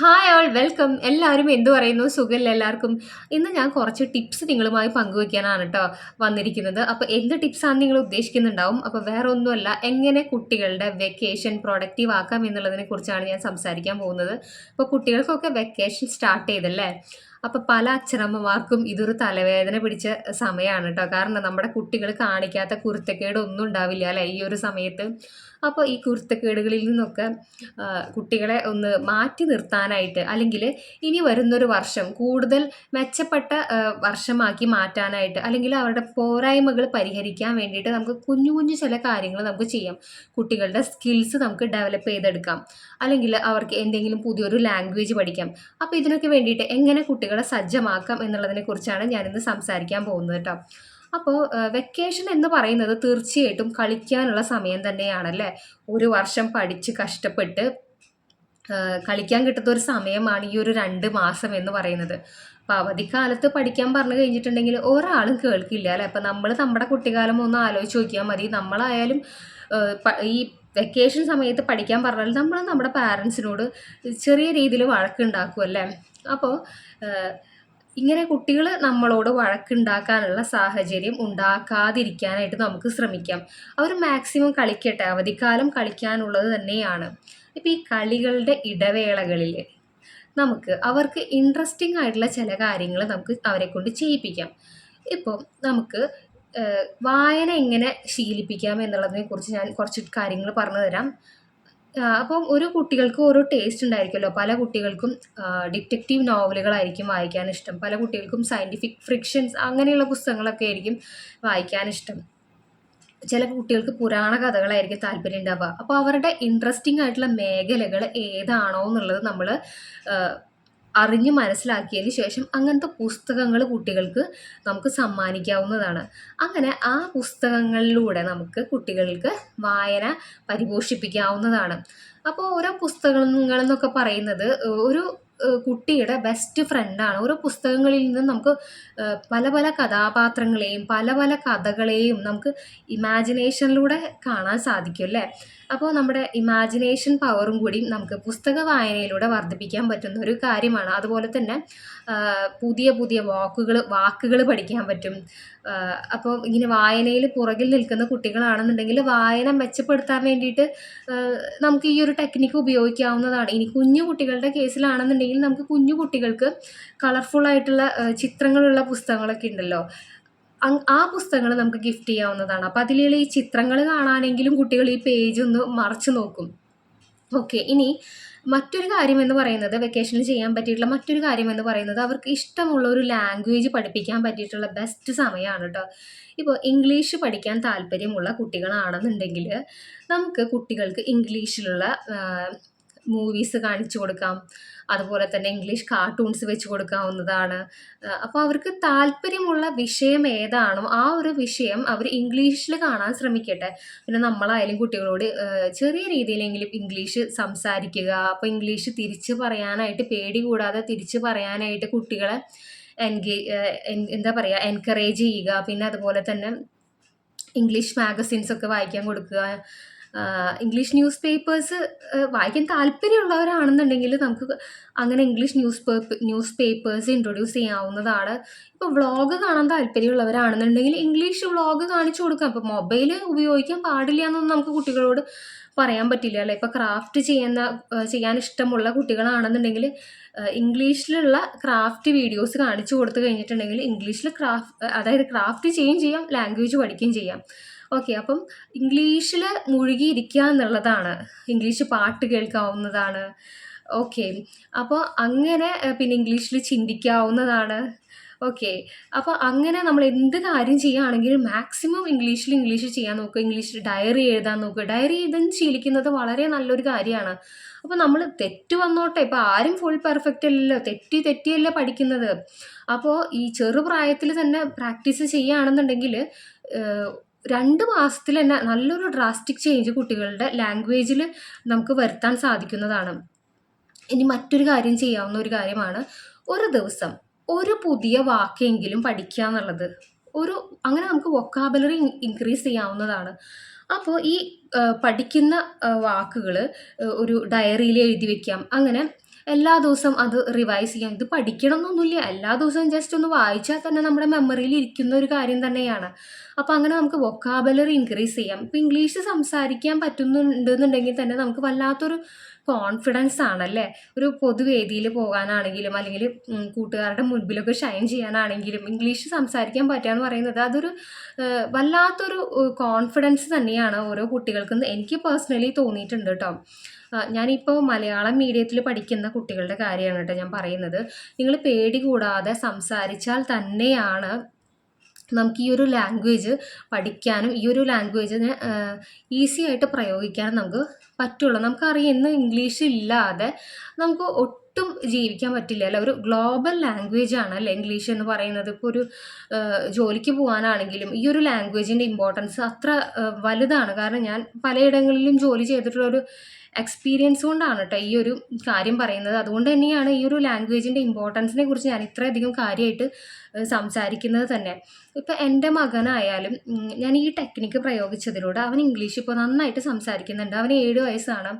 Hi all welcome എല്ലാവരും എന്തു പറയുന്നു? സുഖമില്ല എല്ലാവർക്കും? ഇന്ന് ഞാൻ കുറച്ച് ടിപ്സ് നിങ്ങളുമായി പങ്കുവയ്ക്കാനാണ് കേട്ടോ വന്നിരിക്കുന്നത്. അപ്പോൾ എന്ത് ടിപ്സാണ് നിങ്ങൾ ഉദ്ദേശിക്കുന്നുണ്ടാവും? അപ്പോൾ വേറെ ഒന്നുമല്ല എങ്ങനെ കുട്ടികളുടെ വെക്കേഷൻ പ്രൊഡക്റ്റീവ് ആക്കാം എന്നുള്ളതിനെ കുറിച്ചാണ് ഞാൻ സംസാരിക്കാൻ പോകുന്നത്. അപ്പോൾ കുട്ടികൾക്കൊക്കെ വെക്കേഷൻ സ്റ്റാർട്ട് ചെയ്തല്ലേ? അപ്പോൾ പല അച്ഛനമ്മമാർക്കും ഇതൊരു തലവേദന പിടിച്ച സമയമാണ് കേട്ടോ കാരണം നമ്മുടെ കുട്ടികൾ കാണിക്കാത്ത കുരുത്തക്കേടൊന്നും ഉണ്ടാവില്ല അല്ലേ ഈ ഒരു സമയത്ത്? അപ്പോൾ ഈ കുരുത്തക്കേടുകളിൽ നിന്നൊക്കെ കുട്ടികളെ ഒന്ന് മാറ്റി നിർത്താനായിട്ട് അല്ലെങ്കിൽ ഇനി വരുന്നൊരു വർഷം കൂടുതൽ മെച്ചപ്പെട്ട വർഷമാക്കി മാറ്റാനായിട്ട് അല്ലെങ്കിൽ അവരുടെ പോരായ്മകൾ പരിഹരിക്കാൻ വേണ്ടിയിട്ട് നമുക്ക് കുഞ്ഞു കുഞ്ഞു ചില കാര്യങ്ങൾ നമുക്ക് ചെയ്യാം. കുട്ടികളുടെ സ്കിൽസ് നമുക്ക് ഡെവലപ്പ് ചെയ്തെടുക്കാം. അല്ലെങ്കിൽ അവർക്ക് എന്തെങ്കിലും പുതിയൊരു ലാംഗ്വേജ് പഠിക്കാം. അപ്പോൾ ഇതിനൊക്കെ വേണ്ടിയിട്ട് എങ്ങനെ കുട്ടികളെ സജ്ജമാക്കാം എന്നുള്ളതിനെ കുറിച്ചാണ് ഞാനിന്ന് സംസാരിക്കാൻ പോകുന്നത് കേട്ടോ. അപ്പോൾ വെക്കേഷൻ എന്ന് പറയുന്നത് തീർച്ചയായിട്ടും കളിക്കാനുള്ള സമയം തന്നെയാണല്ലേ? ഒരു വർഷം പഠിച്ച് കഷ്ടപ്പെട്ട് കളിക്കാൻ കിട്ടുന്ന ഒരു സമയമാണ് ഈ ഒരു രണ്ട് മാസം എന്ന് പറയുന്നത്. അപ്പോൾ അവധിക്കാലത്ത് പഠിക്കാൻ പറഞ്ഞു കഴിഞ്ഞിട്ടുണ്ടെങ്കിൽ ഒരാളും കേൾക്കില്ല അല്ലേ? അപ്പം നമ്മൾ നമ്മുടെ കുട്ടിക്കാലം ഒന്ന് ആലോചിച്ച് നോക്കിയാൽ മതി. നമ്മളായാലും ഈ വെക്കേഷൻ സമയത്ത് പഠിക്കാൻ പറഞ്ഞാൽ നമ്മൾ നമ്മുടെ പാരൻസിനോട് ചെറിയ രീതിയിൽ വഴക്കുണ്ടാക്കും അല്ലേ? അപ്പോൾ ഇങ്ങനെ കുട്ടികൾ നമ്മളോട് വഴക്കുണ്ടാക്കാനുള്ള സാഹചര്യം ഉണ്ടാക്കാതിരിക്കാനായിട്ട് നമുക്ക് ശ്രമിക്കാം. അവർ മാക്സിമം കളിക്കട്ടെ അവധിക്കാലം കളിക്കാനുള്ളത് തന്നെയാണ്. ഇപ്പം ഈ കളികളുടെ ഇടവേളകളിൽ നമുക്ക് അവർക്ക് ഇൻട്രസ്റ്റിംഗ് ആയിട്ടുള്ള ചില കാര്യങ്ങൾ നമുക്ക് അവരെ കൊണ്ട് ചെയ്യിപ്പിക്കാം. ഇപ്പോൾ നമുക്ക് വായന എങ്ങനെ ശീലിപ്പിക്കാം എന്നുള്ളതിനെ കുറിച്ച് ഞാൻ കുറച്ച് കാര്യങ്ങൾ പറഞ്ഞു തരാം. അപ്പം ഒരു കുട്ടികൾക്ക് ഓരോ ടേസ്റ്റ് ഉണ്ടായിരിക്കുമല്ലോ. പല കുട്ടികൾക്കും ഡിറ്റക്റ്റീവ് നോവലുകളായിരിക്കും വായിക്കാൻ ഇഷ്ടം. പല കുട്ടികൾക്കും സയന്റിഫിക് ഫ്രിക്ഷൻസ് അങ്ങനെയുള്ള പുസ്തകങ്ങളൊക്കെ ആയിരിക്കും വായിക്കാൻ ഇഷ്ടം. ചില കുട്ടികൾക്ക് പുരാണ കഥകളായിരിക്കും താല്പര്യം ഉണ്ടാവുക. അപ്പോൾ അവരുടെ ഇൻട്രസ്റ്റിംഗ് ആയിട്ടുള്ള മേഖലകൾ ഏതാണോ എന്നുള്ളത് നമ്മൾ അറിഞ്ഞ് മനസ്സിലാക്കിയതിന് ശേഷം അങ്ങനത്തെ പുസ്തകങ്ങൾ കുട്ടികൾക്ക് നമുക്ക് സമ്മാനിക്കാവുന്നതാണ്. അങ്ങനെ ആ പുസ്തകങ്ങളിലൂടെ നമുക്ക് കുട്ടികൾക്ക് വായന പരിപോഷിപ്പിക്കാവുന്നതാണ്. അപ്പോൾ ഓരോ പുസ്തകങ്ങൾ എന്നൊക്കെ പറയുന്നത് ഒരു കുട്ടിയുടെ ബെസ്റ്റ് ഫ്രണ്ടാണ് ഓരോ പുസ്തകങ്ങളിൽ നിന്നും നമുക്ക് പല പല കഥാപാത്രങ്ങളെയും പല പല കഥകളെയും നമുക്ക് ഇമാജിനേഷനിലൂടെ കാണാൻ സാധിക്കും അല്ലേ? അപ്പോൾ നമ്മുടെ ഇമാജിനേഷൻ പവറും കൂടി നമുക്ക് പുസ്തക വായനയിലൂടെ വർദ്ധിപ്പിക്കാൻ പറ്റുന്ന ഒരു കാര്യമാണ്. അതുപോലെ തന്നെ പുതിയ പുതിയ വാക്കുകൾ വാക്കുകൾ പഠിക്കാൻ പറ്റും. അപ്പോൾ ഇങ്ങനെ വായനയിൽ പുറകിൽ നിൽക്കുന്ന കുട്ടികളാണെന്നുണ്ടെങ്കിൽ വായന മെച്ചപ്പെടുത്താൻ വേണ്ടിയിട്ട് നമുക്ക് ഈ ഒരു ടെക്നിക്ക് ഉപയോഗിക്കാവുന്നതാണ്. ഇനി കുഞ്ഞു കുട്ടികളുടെ കേസിലാണെന്നുണ്ടെങ്കിൽ നമുക്ക് കുഞ്ഞു കുട്ടികൾക്ക് കളർഫുൾ ആയിട്ടുള്ള ചിത്രങ്ങളുള്ള പുസ്തകങ്ങളൊക്കെ ഉണ്ടല്ലോ. ആ പുസ്തകങ്ങൾ നമുക്ക് ഗിഫ്റ്റ് ചെയ്യാവുന്നതാണ്. അപ്പോൾ അതിലുള്ള ഈ ചിത്രങ്ങൾ കാണാനെങ്കിലും കുട്ടികൾ ഈ പേജ് ഒന്ന് മറച്ചു നോക്കും. ഓക്കെ ഇനി മറ്റൊരു കാര്യം എന്ന് പറയുന്നത് വെക്കേഷനിൽ ചെയ്യാൻ പറ്റിയിട്ടുള്ള മറ്റൊരു കാര്യം എന്ന് പറയുന്നത് അവർക്ക് ഇഷ്ടമുള്ള ഒരു ലാംഗ്വേജ് പഠിപ്പിക്കാൻ പറ്റിയിട്ടുള്ള ബെസ്റ്റ് സമയമാണ് കേട്ടോ ഇപ്പോൾ ഇംഗ്ലീഷ് പഠിക്കാൻ താല്പര്യമുള്ള കുട്ടികളാണെന്നുണ്ടെങ്കിൽ നമുക്ക് കുട്ടികൾക്ക് ഇംഗ്ലീഷിലുള്ള മൂവീസ് കാണിച്ചു കൊടുക്കാം. അതുപോലെ തന്നെ ഇംഗ്ലീഷ് കാർട്ടൂൺസ് വെച്ച് കൊടുക്കാവുന്നതാണ്. അപ്പോൾ അവർക്ക് താല്പര്യമുള്ള വിഷയം ഏതാണോ ആ ഒരു വിഷയം അവർ ഇംഗ്ലീഷിൽ കാണാൻ ശ്രമിക്കട്ടെ. പിന്നെ നമ്മളായാലും കുട്ടികളോട് ചെറിയ രീതിയിലെങ്കിലും ഇംഗ്ലീഷ് സംസാരിക്കുക. അപ്പോൾ ഇംഗ്ലീഷ് തിരിച്ച് പറയാനായിട്ട് പേടി കൂടാതെ തിരിച്ച് പറയാനായിട്ട് കുട്ടികളെ എൻഗേ എന്താ പറയുക എൻകറേജ് ചെയ്യുക. പിന്നെ അതുപോലെ തന്നെ ഇംഗ്ലീഷ് മാഗസിൻസ് ഒക്കെ വായിക്കാൻ കൊടുക്കുക. ഇംഗ്ലീഷ് ന്യൂസ് പേപ്പേഴ്സ് വായിക്കാൻ താല്പര്യമുള്ളവരാണെന്നുണ്ടെങ്കിൽ നമുക്ക് അങ്ങനെ English news paper news papers introduce ചെയ്യാവുന്നതാണ്. ഇപ്പോൾ വ്ളോഗ് കാണാൻ താല്പര്യമുള്ളവരാണെന്നുണ്ടെങ്കിൽ ഇംഗ്ലീഷ് വ്ളോഗ് കാണിച്ചു കൊടുക്കാം. ഇപ്പോൾ മൊബൈൽ ഉപയോഗിക്കാൻ പാടില്ല എന്നൊന്നും നമുക്ക് കുട്ടികളോട് പറയാൻ പറ്റില്ല അല്ലേ? ഇപ്പോൾ ക്രാഫ്റ്റ് ചെയ്യുന്ന ചെയ്യാൻ ഇഷ്ടമുള്ള കുട്ടികളാണെന്നുണ്ടെങ്കിൽ ഇംഗ്ലീഷിലുള്ള ക്രാഫ്റ്റ് വീഡിയോസ് കാണിച്ചു കൊടുത്തു കഴിഞ്ഞിട്ടുണ്ടെങ്കിൽ ഇംഗ്ലീഷിൽ ക്രാഫ്റ്റ് അതായത് ക്രാഫ്റ്റ് ചെയ്യുകയും ചെയ്യാം ലാംഗ്വേജ് പഠിക്കുകയും ചെയ്യാം. ഓക്കെ അപ്പം ഇംഗ്ലീഷിൽ മുഴുകിയിരിക്കുക എന്നുള്ളതാണ്. ഇംഗ്ലീഷ് പാട്ട് കേൾക്കാവുന്നതാണ്. ഓക്കെ അപ്പോൾ അങ്ങനെ പിന്നെ ഇംഗ്ലീഷിൽ ചിന്തിക്കാവുന്നതാണ്. ഓക്കെ അപ്പോൾ അങ്ങനെ നമ്മൾ എന്ത് കാര്യം ചെയ്യുകയാണെങ്കിലും മാക്സിമം ഇംഗ്ലീഷിൽ ഇംഗ്ലീഷ് ചെയ്യാൻ നോക്കുക. ഇംഗ്ലീഷിൽ ഡയറി എഴുതാൻ നോക്കുക. ഡയറി എഴുതാൻ ശീലിക്കുന്നത് വളരെ നല്ലൊരു കാര്യമാണ്. അപ്പോൾ നമ്മൾ തെറ്റ് വന്നോട്ടെ. ഇപ്പോൾ ആരും ഫുൾ പെർഫെക്റ്റ് അല്ലല്ലോ. തെറ്റി തെറ്റിയല്ല പഠിക്കുന്നത്. അപ്പോൾ ഈ ചെറുപ്രായത്തിൽ തന്നെ പ്രാക്ടീസ് ചെയ്യുകയാണെന്നുണ്ടെങ്കിൽ രണ്ട് മാസത്തിൽ തന്നെ നല്ലൊരു ഡ്രാസ്റ്റിക് ചേഞ്ച് കുട്ടികളുടെ ലാംഗ്വേജിൽ നമുക്ക് വരുത്താൻ സാധിക്കുന്നതാണ്. ഇനി മറ്റൊരു കാര്യം ചെയ്യാവുന്ന ഒരു കാര്യമാണ് ഒരു ദിവസം ഒരു പുതിയ വാക്കെങ്കിലും പഠിക്കുക എന്നുള്ളത്. ഒരു അങ്ങനെ നമുക്ക് വൊക്കാബുലറി ഇൻക്രീസ് ചെയ്യാവുന്നതാണ്. അപ്പോൾ ഈ പഠിക്കുന്ന വാക്കുകൾ ഒരു ഡയറിയിൽ എഴുതി വെക്കാം. അങ്ങനെ എല്ലാ ദിവസവും അത് റിവൈസ് ചെയ്യാം ഇത് പഠിക്കണം എന്നൊന്നുമില്ല എല്ലാ ദിവസവും ജസ്റ്റ് ഒന്ന് വായിച്ചാൽ തന്നെ നമ്മുടെ മെമ്മറിയിൽ ഇരിക്കുന്ന ഒരു കാര്യം തന്നെയാണ്. അപ്പോൾ അങ്ങനെ നമുക്ക് വൊക്കാബുലറി ഇൻക്രീസ് ചെയ്യാം. ഇപ്പോൾ ഇംഗ്ലീഷ് സംസാരിക്കാൻ പറ്റുന്നുണ്ടെന്നുണ്ടെങ്കിൽ തന്നെ നമുക്ക് വല്ലാത്തൊരു കോൺഫിഡൻസ് ആണല്ലേ? ഒരു പൊതുവേദിയിൽ പോകാനാണെങ്കിലും അല്ലെങ്കിൽ കൂട്ടുകാരുടെ മുൻപിലൊക്കെ ഷൈൻ ചെയ്യാനാണെങ്കിലും ഇംഗ്ലീഷ് സംസാരിക്കാൻ പറ്റുക എന്ന് പറയുന്നത് അതൊരു വല്ലാത്തൊരു കോൺഫിഡൻസ് തന്നെയാണ് ഓരോ കുട്ടികൾക്കും. എനിക്ക് പേഴ്സണലി തോന്നിയിട്ടുണ്ട് കേട്ടോ ഞാനിപ്പോൾ മലയാളം മീഡിയത്തിൽ പഠിക്കുന്ന കുട്ടികളുടെ കാര്യമാണ് കേട്ടോ ഞാൻ പറയുന്നത്. നിങ്ങൾ പേടി കൂടാതെ സംസാരിച്ചാൽ തന്നെയാണ് നമുക്ക് ഈ ഒരു ലാംഗ്വേജ് പഠിക്കാനും ഈ ഒരു ലാംഗ്വേജിനെ ഈസി ആയിട്ട് പ്രയോഗിക്കാനും നമുക്ക് പറ്റുള്ളൂ. നമുക്കറിയാം ഇന്ന് ഇംഗ്ലീഷ് ഇല്ലാതെ നമുക്ക് ഒട്ടും ജീവിക്കാൻ പറ്റില്ല. അല്ല ഒരു ഗ്ലോബൽ ലാംഗ്വേജ് ആണ് അല്ലേ ഇംഗ്ലീഷ് എന്ന് പറയുന്നത്. ഇപ്പോൾ ഒരു ജോലിക്ക് പോകാനാണെങ്കിലും ഈ ഒരു ലാംഗ്വേജിന്റെ ഇമ്പോർട്ടൻസ് അത്ര വലുതാണ്. കാരണം ഞാൻ പലയിടങ്ങളിലും ജോലി ചെയ്തിട്ടുള്ള ഒരു എക്സ്പീരിയൻസ് കൊണ്ടാണ് കേട്ടോ ഈ ഒരു കാര്യം പറയുന്നത്. അതുകൊണ്ട് തന്നെയാണ് ഈ ഒരു ലാംഗ്വേജിന്റെ ഇമ്പോർട്ടൻസിനെ കുറിച്ച് ഞാൻ ഇത്രയധികം കാര്യമായിട്ട് സംസാരിക്കുന്നത് തന്നെ. ഇപ്പം എന്റെ മകനായാലും ഞാൻ ഈ ടെക്നിക്ക് പ്രയോഗിച്ചതിലൂടെ അവൻ ഇംഗ്ലീഷ് ഇപ്പോൾ നന്നായിട്ട് സംസാരിക്കുന്നുണ്ട്. അവന് ഏഴ് വയസ്സാണ്.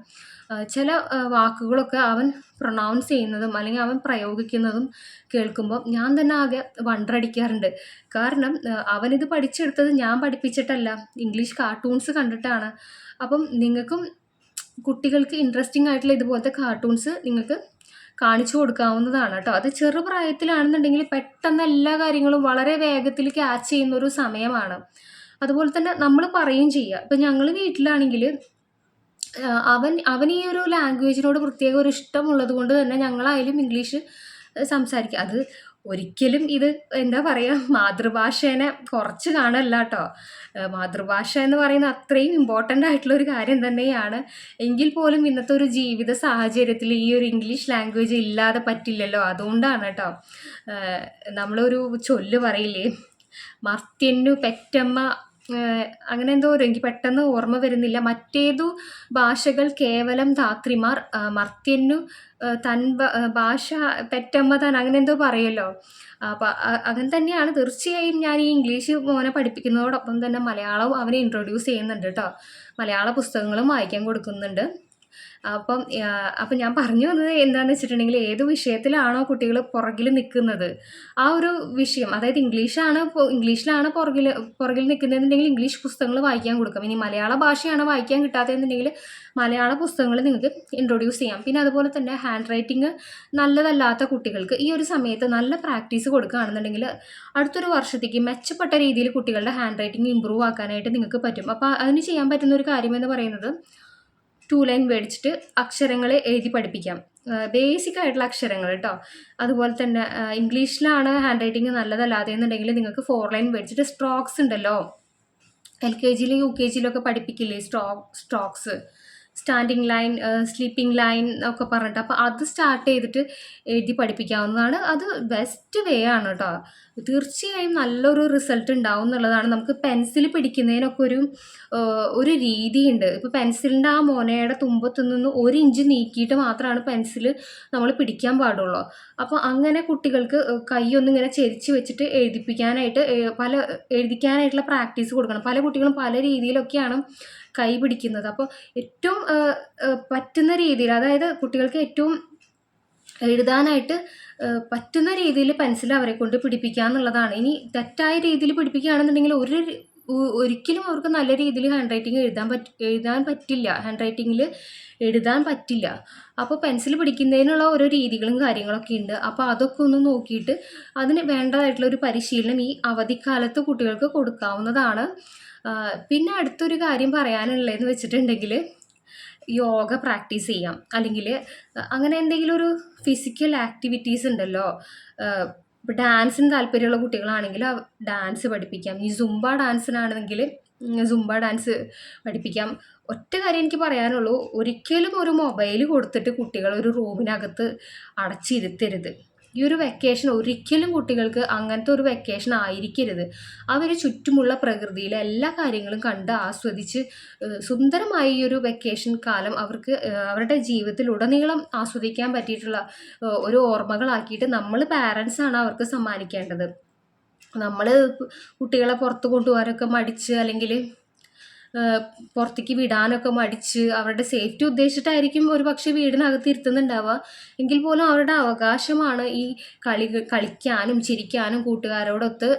ചില വാക്കുകളൊക്കെ അവൻ പ്രൊണൗൺസ് ചെയ്യുന്നതും അല്ലെങ്കിൽ അവൻ പ്രയോഗിക്കുന്നതും കേൾക്കുമ്പോൾ ഞാൻ തന്നെ ആകെ വണ്ടറടിക്കാറുണ്ട്. കാരണം അവനിത് പഠിച്ചെടുത്തത് ഞാൻ പഠിപ്പിച്ചിട്ടല്ല. ഇംഗ്ലീഷ് കാർട്ടൂൺസ് കണ്ടിട്ടാണ്. അപ്പം നിങ്ങൾക്കും കുട്ടികൾക്ക് ഇൻട്രസ്റ്റിംഗ് ആയിട്ടുള്ള ഇതുപോലത്തെ കാർട്ടൂൺസ് നിങ്ങൾക്ക് കാണിച്ചു കൊടുക്കാവുന്നതാണ് കേട്ടോ. അത് ചെറുപ്രായത്തിലാണെന്നുണ്ടെങ്കിൽ പെട്ടെന്ന് എല്ലാ കാര്യങ്ങളും വളരെ വേഗത്തിൽ ക്യാച്ച് ചെയ്യുന്ന ഒരു സമയമാണ്. അതുപോലെ തന്നെ നമ്മൾ പറയുകയും ചെയ്യുക. ഇപ്പം ഞങ്ങൾ വീട്ടിലാണെങ്കിൽ അവൻ അവൻ ഈ ഒരു ലാംഗ്വേജിനോട് പ്രത്യേക ഒരു ഇഷ്ടമുള്ളത് കൊണ്ട് തന്നെ ഞങ്ങളായാലും ഇംഗ്ലീഷ് സംസാരിക്കുക അത് ഒരിക്കലും ഇത് എന്താ പറയുക മാതൃഭാഷേനെ കുറച്ച് കാണല്ല കേട്ടോ മാതൃഭാഷ എന്ന് പറയുന്ന അത്രയും ഇമ്പോർട്ടന്റ് ആയിട്ടുള്ള ഒരു കാര്യം തന്നെയാണ്. എങ്കിൽ പോലും ഇന്നത്തെ ഒരു ജീവിത സാഹചര്യത്തിൽ ഈ ഒരു ഇംഗ്ലീഷ് ലാംഗ്വേജ് ഇല്ലാതെ പറ്റില്ലല്ലോ. അതുകൊണ്ടാണ് കേട്ടോ നമ്മളൊരു ചൊല്ല് പറയില്ലേ? മർത്യന്നു പെറ്റമ്മ അങ്ങനെ എന്തോ ഒരു എനിക്ക് പെട്ടെന്ന് ഓർമ്മ വരുന്നില്ല. മറ്റേതു ഭാഷകൾ കേവലം ധാത്രിമാർ മർത്യനു തൻ ഭാഷ പെറ്റമ്മ താൻ അങ്ങനെ എന്തോ പറയുമല്ലോ അപ്പം അങ്ങനെ തന്നെയാണ്. തീർച്ചയായും ഞാൻ ഈ ഇംഗ്ലീഷ് മോനെ പഠിപ്പിക്കുന്നതോടൊപ്പം തന്നെ മലയാളവും അവനെ ഇൻട്രൊഡ്യൂസ് ചെയ്യുന്നുണ്ട് കേട്ടോ. മലയാള പുസ്തകങ്ങളും വായിക്കാൻ കൊടുക്കുന്നുണ്ട്. അപ്പം അപ്പം ഞാൻ പറഞ്ഞു വന്നത് എന്താണെന്ന് വെച്ചിട്ടുണ്ടെങ്കിൽ ഏത് വിഷയത്തിലാണോ കുട്ടികൾ പുറകിൽ നിൽക്കുന്നത് ആ ഒരു വിഷയം അതായത് ഇംഗ്ലീഷാണ് ഇംഗ്ലീഷിലാണ് പുറകിൽ പുറകിൽ നിൽക്കുന്നതെന്നുണ്ടെങ്കിൽ ഇംഗ്ലീഷ് പുസ്തകങ്ങൾ വായിക്കാൻ കൊടുക്കാം. ഇനി മലയാള ഭാഷയാണ് വായിക്കാൻ കിട്ടാത്തതെന്നുണ്ടെങ്കിൽ മലയാള പുസ്തകങ്ങൾ നിങ്ങൾക്ക് ഇൻട്രൊഡ്യൂസ് ചെയ്യാം. പിന്നെ അതുപോലെ തന്നെ ഹാൻഡ് റൈറ്റിംഗ് നല്ലതല്ലാത്ത കുട്ടികൾക്ക് ഈ ഒരു സമയത്ത് നല്ല പ്രാക്ടീസ് കൊടുക്കുകയാണെന്നുണ്ടെങ്കിൽ അടുത്തൊരു വർഷത്തേക്ക് മെച്ചപ്പെട്ട രീതിയിൽ കുട്ടികളുടെ ഹാൻഡ് റൈറ്റിംഗ് ഇമ്പ്രൂവ് ആക്കാനായിട്ട് നിങ്ങൾക്ക് പറ്റും. അപ്പോൾ അതിന് ചെയ്യാൻ പറ്റുന്ന ഒരു കാര്യം എന്ന് പറയുന്നത് ടു ലൈൻ മേടിച്ചിട്ട് അക്ഷരങ്ങളെ എഴുതി പഠിപ്പിക്കാം. ബേസിക് ആയിട്ടുള്ള അക്ഷരങ്ങൾ കേട്ടോ അതുപോലെ തന്നെ ഇംഗ്ലീഷിലാണ് ഹാൻഡ് റൈറ്റിംഗ് നല്ലതല്ലാതെ എന്നുണ്ടെങ്കിൽ നിങ്ങൾക്ക് ഫോർ ലൈൻ മേടിച്ചിട്ട് സ്ട്രോക്സ് ഉണ്ടല്ലോ. എൽ കെ ജിയിലും യു കെ ജിയിലൊക്കെ പഠിപ്പിക്കില്ലേ straw strokes standing line sleeping line ഒക്കെ പറഞ്ഞിട്ട്. അപ്പോൾ അത് സ്റ്റാർട്ട് ചെയ്തിട്ട് എഴുതി പഠിപ്പിക്കാവുന്നതാണ്. അത് ബെസ്റ്റ് വേ ആണ് കേട്ടോ തീർച്ചയായും നല്ലൊരു റിസൾട്ട് ഉണ്ടാവും എന്നുള്ളതാണ്. നമുക്ക് പെൻസിൽ പിടിക്കുന്നതിനൊക്കെ ഒരു ഒരു രീതിയുണ്ട്. ഇപ്പോൾ പെൻസിലിന്റെ ആ മോനയുടെ തുമ്പത്തു നിന്ന് ഒരു ഇഞ്ച് നീക്കിയിട്ട് മാത്രമാണ് പെൻസിൽ നമ്മൾ പിടിക്കാൻ പാടുള്ളൂ. അപ്പോൾ അങ്ങനെ കുട്ടികൾക്ക് കൈയൊന്നും ഇങ്ങനെ ചെരിച്ച് വെച്ചിട്ട് എഴുതിപ്പിക്കാനായിട്ട് പല എഴുതിക്കാനായിട്ടുള്ള പ്രാക്ടീസ് കൊടുക്കണം. പല കുട്ടികളും പല രീതിയിലൊക്കെയാണ് കൈ പിടിക്കുന്നത്. അപ്പോൾ ഏറ്റവും പറ്റുന്ന രീതിയിൽ അതായത് കുട്ടികൾക്ക് ഏറ്റവും എഴുതാനായിട്ട് പറ്റുന്ന രീതിയിൽ പെൻസിൽ അവരെ കൊണ്ട് പിടിപ്പിക്കുക എന്നുള്ളതാണ്. ഇനി തെറ്റായ രീതിയിൽ പിടിപ്പിക്കുകയാണെന്നുണ്ടെങ്കിൽ ഒരു ഒരിക്കലും അവർക്ക് നല്ല രീതിയിൽ ഹാൻഡ് റൈറ്റിംഗ് എഴുതാൻ പറ്റ എഴുതാൻ പറ്റില്ല. ഹാൻഡ് റൈറ്റിങ്ങിൽ എഴുതാൻ പറ്റില്ല. അപ്പോൾ പെൻസിൽ പിടിക്കുന്നതിനുള്ള ഓരോ രീതികളും കാര്യങ്ങളൊക്കെ ഉണ്ട്. അപ്പോൾ അതൊക്കെ ഒന്ന് നോക്കിയിട്ട് അതിന് വേണ്ടതായിട്ടുള്ള ഒരു പരിശീലനം ഈ അവധിക്കാലത്ത് കുട്ടികൾക്ക് കൊടുക്കാവുന്നതാണ്. പിന്നെ അടുത്തൊരു കാര്യം പറയാനുള്ളതെന്ന് വെച്ചിട്ടുണ്ടെങ്കിൽ യോഗ പ്രാക്ടീസ് ചെയ്യാം. അല്ലെങ്കിൽ അങ്ങനെ എന്തെങ്കിലും ഒരു ഫിസിക്കൽ ആക്ടിവിറ്റീസ് ഉണ്ടല്ലോ ഇപ്പോൾ ഡാൻസിന് താല്പര്യമുള്ള കുട്ടികളാണെങ്കിൽ ഡാൻസ് പഠിപ്പിക്കാം. ഈ സുംബ ഡാൻസിനാണെങ്കിൽ സുംബ ഡാൻസ് പഠിപ്പിക്കാം. ഒറ്റ കാര്യം എനിക്ക് പറയാനുള്ളൂ. ഒരിക്കലും ഒരു മൊബൈൽ കൊടുത്തിട്ട് കുട്ടികൾ ഒരു റൂമിനകത്ത് അടച്ചിരുത്തരുത്. ഈ ഒരു വെക്കേഷൻ ഒരിക്കലും കുട്ടികൾക്ക് അങ്ങനത്തെ ഒരു വെക്കേഷൻ ആയിരിക്കരുത്. അവർ ചുറ്റുമുള്ള പ്രകൃതിയിലെ എല്ലാ കാര്യങ്ങളും കണ്ട് ആസ്വദിച്ച് സുന്ദരമായ ഈ ഒരു വെക്കേഷൻ കാലം അവർക്ക് അവരുടെ ജീവിതത്തിൽ ഉടനീളം ആസ്വദിക്കാൻ പറ്റിയിട്ടുള്ള ഒരു ഓർമ്മകളാക്കിയിട്ട് നമ്മൾ പാരൻസ് ആണ് അവർക്ക് സമ്മാനിക്കേണ്ടത്. നമ്മൾ കുട്ടികളെ പുറത്ത് കൊണ്ടുപോകാനൊക്കെ മടിച്ച് അല്ലെങ്കിൽ പുറത്തേക്ക് വിടാനൊക്കെ മടിച്ച് അവരുടെ സേഫ്റ്റി ഉദ്ദേശിച്ചിട്ടായിരിക്കും ഒരു പക്ഷേ വീടിനകത്ത് ഇരുത്തുന്നുണ്ടാവുക. എങ്കിൽ പോലും അവരുടെ അവകാശമാണ് ഈ കളി കളിക്കാനും ചിരിക്കാനും കൂട്ടുകാരോടൊത്ത്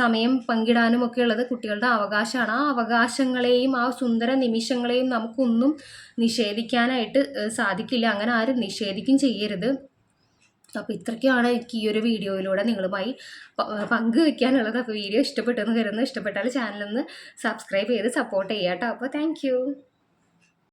സമയം പങ്കിടാനും ഒക്കെ ഉള്ളത് കുട്ടികളുടെ അവകാശമാണ്. ആ അവകാശങ്ങളെയും ആ സുന്ദര നിമിഷങ്ങളെയും നമുക്കൊന്നും നിഷേധിക്കാനായിട്ട് സാധിക്കില്ല. അങ്ങനെ ആരും നിഷേധിക്കും ചെയ്യരുത്. അപ്പോൾ ഇത്രയ്ക്കാണ് എനിക്ക് ഈ ഒരു വീഡിയോയിലൂടെ നിങ്ങളുമായി പങ്കുവെക്കാനുള്ളത്. അപ്പോൾ വീഡിയോ ഇഷ്ടപ്പെട്ടെന്ന് കരുതുന്നു. ഇഷ്ടപ്പെട്ടാൽ ചാനലൊന്ന് സബ്സ്ക്രൈബ് ചെയ്ത് സപ്പോർട്ട് ചെയ്യാം കേട്ടോ അപ്പോൾ താങ്ക്